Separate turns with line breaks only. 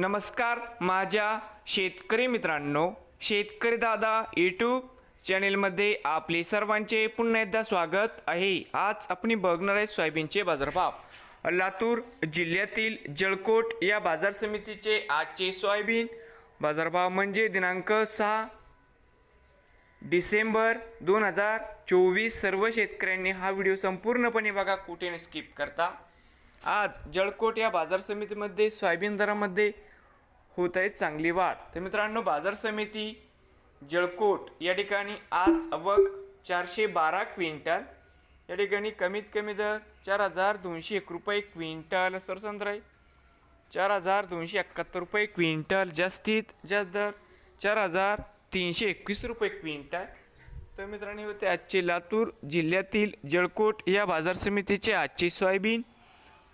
नमस्कार माझ्या शेतकरी मित्रांनो शेतकरी दादा यूट्यूब चॅनेलमध्ये आपले सर्वांचे पुन्हा एकदा स्वागत आहे. आज आपण बघणार आहे सोयाबीनचे बाजारभाव. लातूर जिल्ह्यातील जळकोट या बाजार समितीचे आजचे सोयाबीन बाजारभाव म्हणजे दिनांक सहा डिसेंबर दोन हजार चोवीस. सर्व शेतकऱ्यांनी हा व्हिडिओ संपूर्णपणे बघा कुठे स्किप करता. आज जळकोट या बाजार समितीमध्ये सोयाबीन दरामध्ये होत आहे चांगली वाढ. तर मित्रांनो बाजार समिती जळकोट या ठिकाणी आज अवक चारशे बारा क्विंटल या ठिकाणी कमीत कमी दर चार हजार दोनशे एक रुपये क्विंटल सरसंद्र आहे चार हजार दोनशे एकाहत्तर रुपये क्विंटल जास्तीत जास्त दर चार हजार तीनशे एकवीस रुपये क्विंटल. तर मित्रांनो होते आजचे लातूर जिल्ह्यातील जळकोट या बाजार समितीचे आजचे सोयाबीन.